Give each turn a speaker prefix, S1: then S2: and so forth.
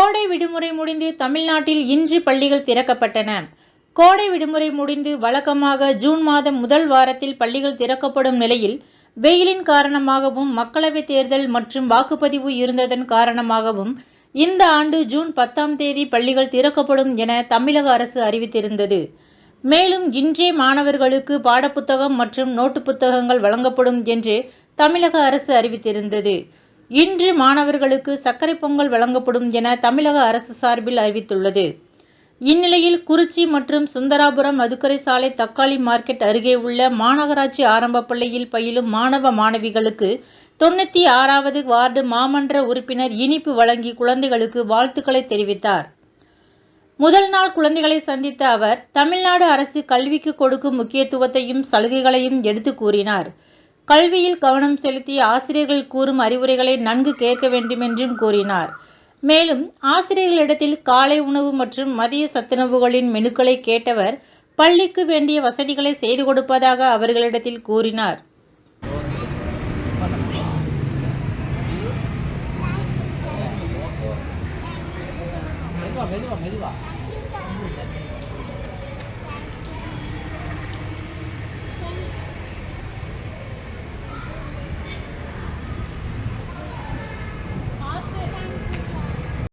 S1: கோடை விடுமுறை முடிந்து தமிழ்நாட்டில் இன்று பள்ளிகள் திறக்கப்பட்டன. கோடை விடுமுறை முடிந்து வழக்கமாக ஜூன் மாதம் முதல் வாரத்தில் பள்ளிகள் திறக்கப்படும் நிலையில் வெயிலின் காரணமாகவும் மக்களவைத் தேர்தல் மற்றும் வாக்குப்பதிவு இருந்ததன் காரணமாகவும் இந்த ஆண்டு ஜூன் பத்தாம் தேதி பள்ளிகள் திறக்கப்படும் என தமிழக அரசு அறிவித்திருந்தது. மேலும் இன்றே மாணவர்களுக்கு பாடப்புத்தகம் மற்றும் நோட்டு புத்தகங்கள் வழங்கப்படும் என்று தமிழக அரசு அறிவித்திருந்தது. இன்று மாணவர்களுக்கு சர்க்கரை பொங்கல் வழங்கப்படும் என தமிழக அரசு சார்பில் அறிவித்துள்ளது. இந்நிலையில் குறிச்சி மற்றும் சுந்தராபுரம் மதுக்கரை சாலை தக்காளி மார்க்கெட் அருகே உள்ள மாநகராட்சி ஆரம்ப பள்ளியில் பயிலும் மாணவ மாணவிகளுக்கு தொண்ணூற்றி ஆறாவது வார்டு மாமன்ற உறுப்பினர் இனிப்பு வழங்கி குழந்தைகளுக்கு வாழ்த்துக்களை தெரிவித்தார். முதல் நாள் குழந்தைகளை சந்தித்த அவர் தமிழ்நாடு அரசு கல்விக்கு கொடுக்கும் முக்கியத்துவத்தையும் சலுகைகளையும் எடுத்து கூறினார். கல்வியில் கவனம் செலுத்தி ஆசிரியர்கள் கூறும் அறிவுரைகளை நன்கு கேட்க வேண்டுமென்றும் கூறினார். மேலும் ஆசிரியர்களிடத்தில் காலை உணவு மற்றும் மதிய சத்துணவுகளின் மெனுக்களை கேட்டவர் பள்ளிக்கு வேண்டிய வசதிகளை செய்து கொடுப்பதாக அவர்களிடத்தில் கூறினார்.
S2: மெதுவா மெதுவா மெதுவா.